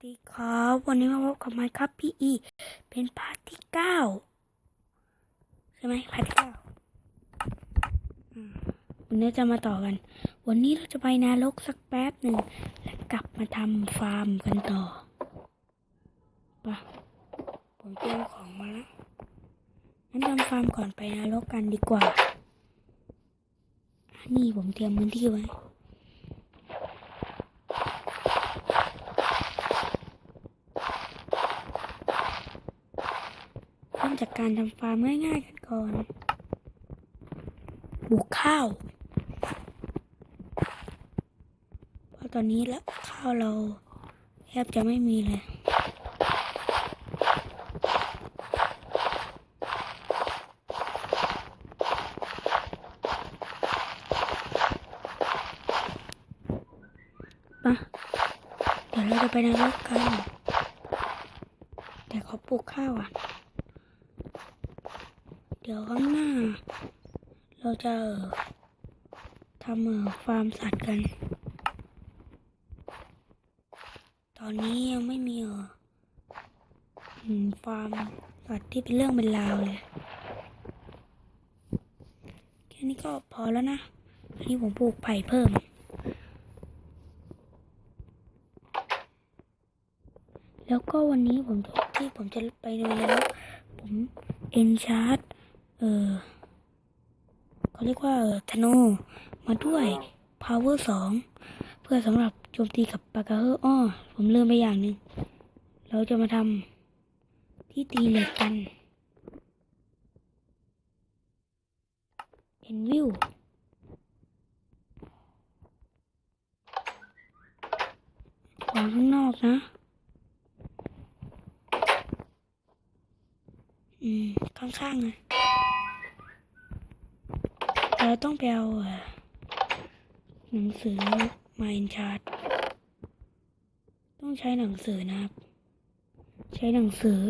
ดีครับวันนี้มาพบกับไมค์ครับพี่อีเป็นพาร์ทที่เก้าใช่ไหมพาร์ทที่เก้าวันนี้จะมาต่อกัน วันนี้เราจะไปนรกสักแป๊บหนึ่งแล้วกลับมาทำฟาร์มกันต่อปะผมเตรียมของมาแล้วงั้นทำฟาร์มก่อนไปนรกกันดีกว่า นี่ผมเตรียมพื้นที่ไว้ ริ่มจากการทำฟาร์มง่ายๆกันก่อนปลูกข้าวเพราะตอนนี้ละข้าวเราแทบจะไม่มีเลยมาเดี๋ยวเราจะไปนรกกัน แต่เขาปลูกข้าวอะ ดี๋ยวข้างหน้า เราจะทำเอ่อฟาร์มสัตว์กัน ตอนนี้ยังไม่มีเอ่อฟาร์มสัตว์ที่เป็นเรื่องเป็นราวเลยแค่นี้ก็พอแล้วนะอันนี้ผมปลูกไผ่เพิ่ม แล้วก็วันนี้ผมที่ผมจะไปในนรกผมเอนชาร์ด เออเขาเรียกว่าเอ่อธนูมาด้วย power สองเพื่อสำหรับโจมตีกับปากกาเฮอร์อ้อผมลืมไปอย่างหนึ่งเราจะมาทำที่ตีเหล็กกันเห็นวิววางข้างนอกนะ อืม ข้างๆนะเราต้องไปเอาหนังสือมาอินชาร์ตต้องใช้หนังสือนะครับ ใช้หนังสือ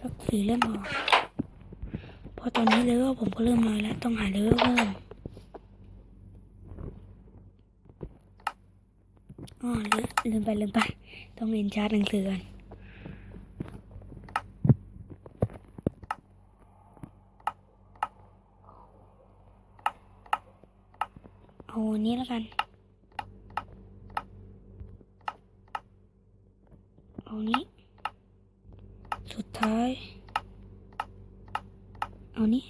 สักสี่เล่มพอเพราะตอนนี้เลเวลผมก็เริ่มน้อยแล้ว ต้องหาเลเวลเพิ่มอ๋อลืมไปลืมไป ต้องเรียนชาร์ตหนังสือก่อน เอาอั นนี้แล้วกัน เอานี้ สุดท้าย เอานี้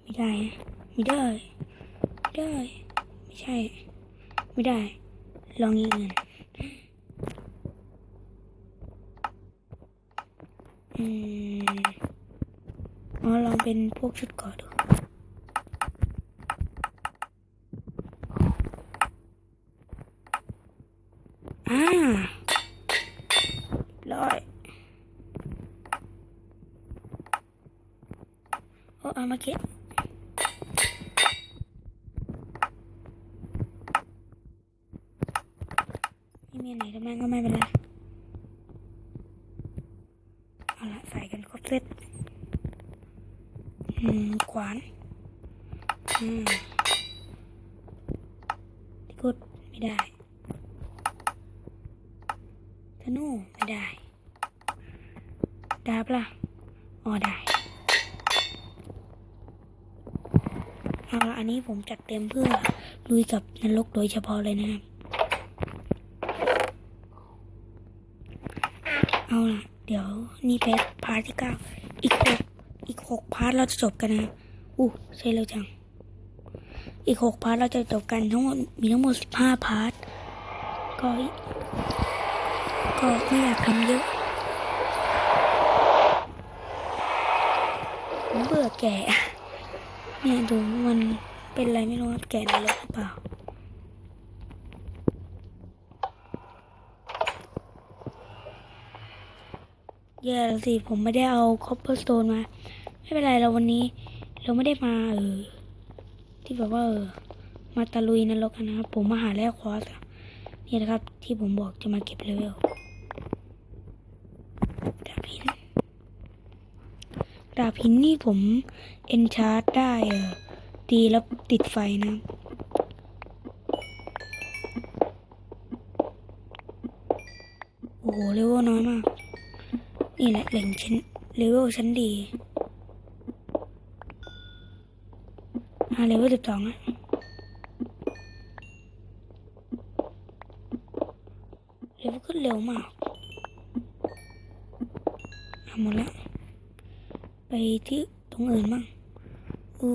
ไม่ได้ ไม่ได้ ไม่ได้ ไม่ใช่ ไม่ได้ ลองอีกเงินอืม อ๋อลองเป็นพวกชุดก่อนดูอ่าร้อยโอ้เอามาเก็บไม่มีอันไหนทำไมก็ไม่เป็นไรเอาละใส่กันครบเซตอืม ขวานอืมที่กดไม่ได้ธนูไม่ได้ ดาบล่ะอ๋อได้เอาละอันนี้ผมจัดเต็มเพื่อลุยกับนรกโดยเฉพาะเลยนะครับเอาล่ะ เดี๋ยวนี่เป็นพาร์ทที่เก้าอีกหกอีกหกพาร์ทเราจะจบกันนะ อู้ใช่เร็วจัง อีกหกพาร์ทเราจะจบกันทั้งหมดมีทั้งหมดสิบห้าพาร์ท ก็ ก็ไม่อยากทำเยอะผมเบื่อแก่เนี่ยดูมันเป็นอะไรไม่รู้ครับแก่ในรถหรือเปล่าแย่แล้วสิ ผมไม่ได้เอาคอปเปอร์สโตนมา ไม่เป็นไรเราวันนี้ เราไม่ได้มาเออที่แบบว่าเออมาตะลุยนรกนะครับ ผมมาหาแร่ควอสนี่นะครับ ที่ผมบอกจะมาเก็บเลเวลดาบหินดาบหินนี่ผมเอนชาร์ได้เออตีแล้วติดไฟนะโอ้โหเลเวลน้อยมาก นี่แหละแหล่งชั้นเลเวลชั้นดีอ่า เลเวลสิบสองอะเลเวลขึ้นเร็วมากอะหมดแล้ว ไปที่ตรงอื่นบ้างอู้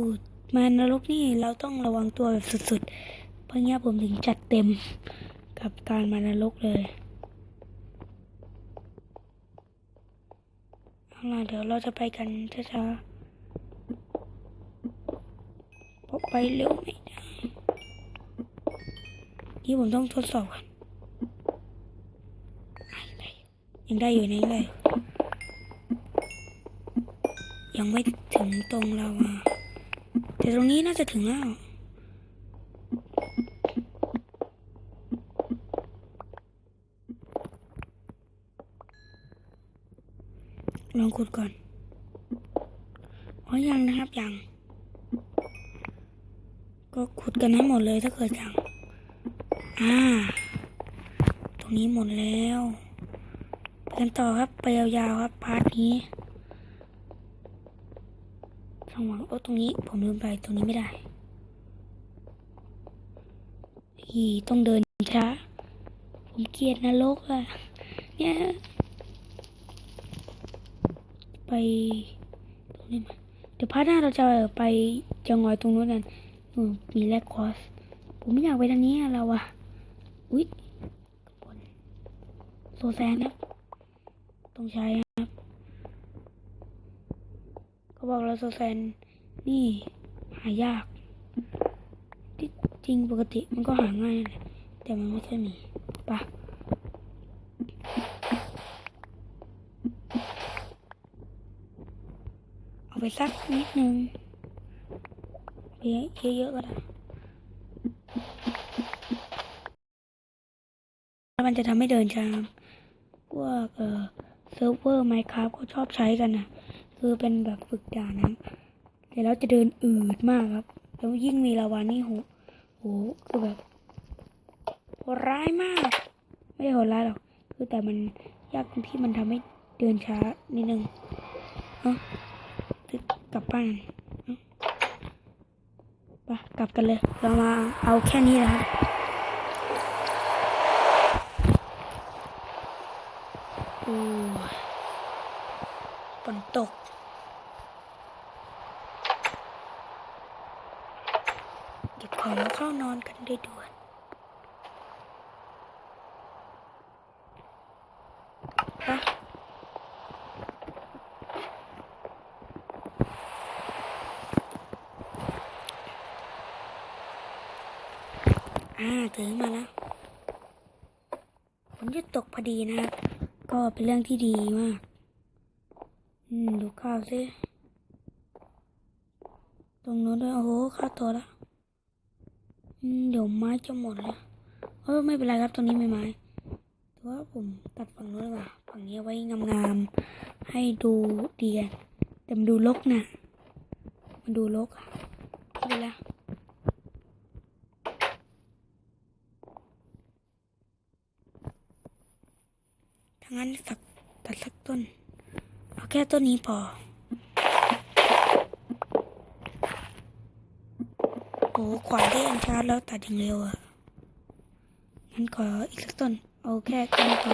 มานรกนี่เราต้องระวังตัวแบบสุดๆ เพราะงี้ผมถึงจัดเต็มกับการมานรกเลยเอาล่ะเดี๋ยวเราจะไปกันช้าๆเพราะ ไปเร็วไม่ได้ นี่ผมต้องทดสอบกันอะยังได้อยู่ยังได้อยู่ยังไม่ถึงตรงเราอะแต่ตรงนี้น่าจะถึงแล้วลองขุดก่อนอ๋อยังนะครับยัง ก็ขุดกันให้หมดเลยถ้าเกิดอยังอ่า ตรงนี้หมดแล้วไปกันต่อครับไปยาวๆครับพาร์ทนี้ช่างหวังโอ้ตรงนี้ผมลืมไปตรงนี้ไม่ได้อีต้องเดินช้าผมเกลียดนรกอะเนี่ยไปตรงนี้มาเดี๋ยวพาร์ทหน้าเราจะไปจะงอยตรงนู้นกัน อืมมีแลกคอส ผมไม่อยากไปทางนี้อะเราอะอุ๊ยบนโซแซนครับต้องใช้ครับเขาบอกเราโซแซนนี่หายาก ที่จริงปกติมันก็หาง่ายแหละแต่มันไม่ค่อยมีปะเอาไปสักนิดนึง เยอะๆก็ได้แล้วมันจะทำให้เดินช้าพวกเอ่อเซิร์ฟเวอร์ไมค์ครับก็ชอบใช้กันนะคือเป็นแบบฝึกด่านนะแต่แล้วจะเดินอืดมากครับ แล้วยิ่งมีลาวานี่โหโหคือแบบโหดร้ายมาก ไม่ได้โหดร้ายหรอกคือแต่มันยากตรงที่มันทำให้เดินช้านิดนึงเอ้ากลับบ้าน ปกลับกันเลย เรามาเอาแค่นี้นะครับโอ้ฝนตกเก็บของแล้วเข้านอนกันได้ด่วน อ่าถึงมาแล้วฝนจะตกพอดีนะครับ ก็เป็นเรื่องที่ดีมาก อืม ดูข้าวสิ ตรงโน้นด้วย โอ้โห ข้าวโตแล้วอืม เดี๋ยวไม้จะหมดแล้วเออไม่เป็นไรครับ ตรงนี้ไม่ไม้แต่ว่าผมตัดฝั่งโน้นดีกว่า ฝั่งนี้ไว้งามๆ ให้ดูดีกันแต่มันดูรกนะ มันดูรกอะไม่เป็นไร ถ้างั้น สักตัดสักต้น เอาแค่ต้นนี้พอ โอ้ขวานที่อันชาร์จแล้วตัดอย่างเร็วอะงั้นขออีกสักต้น เอาแค่ต้นพอ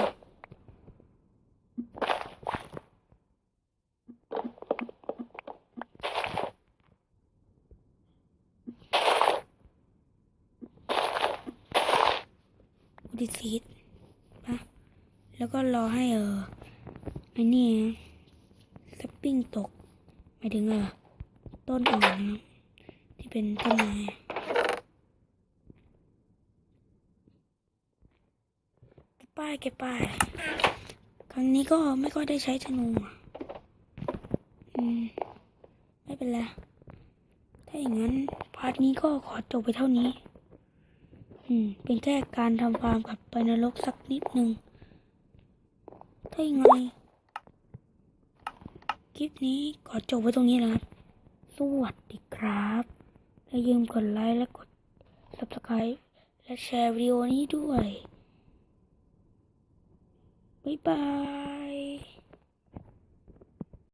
ดิซีด แล้วก็รอให้เออไอ้นี่นะสปริงตกหมายถึงเออต้นอื่นนะที่เป็นต้นไม้เก็บป้ายเก็บป้าย ครั้งนี้ก็ไม่ค่อยได้ใช้ธนูมอืม ไม่เป็นไร ถ้าอย่างนั้น พาร์ทนี้ก็ขอจบไปเท่านี้ อืม เป็นแค่การทำฟาร์มกับไปนรกสักนิดนึง ถ้ายังไง คลิปนี้ขอจบไว้ตรงนี้นะครับ สวัสดีครับบ๊ายอย่าลืมกดไลค์และกด subscribe และแชร์วิดีโอนี้ด้วย บ๊ายบาย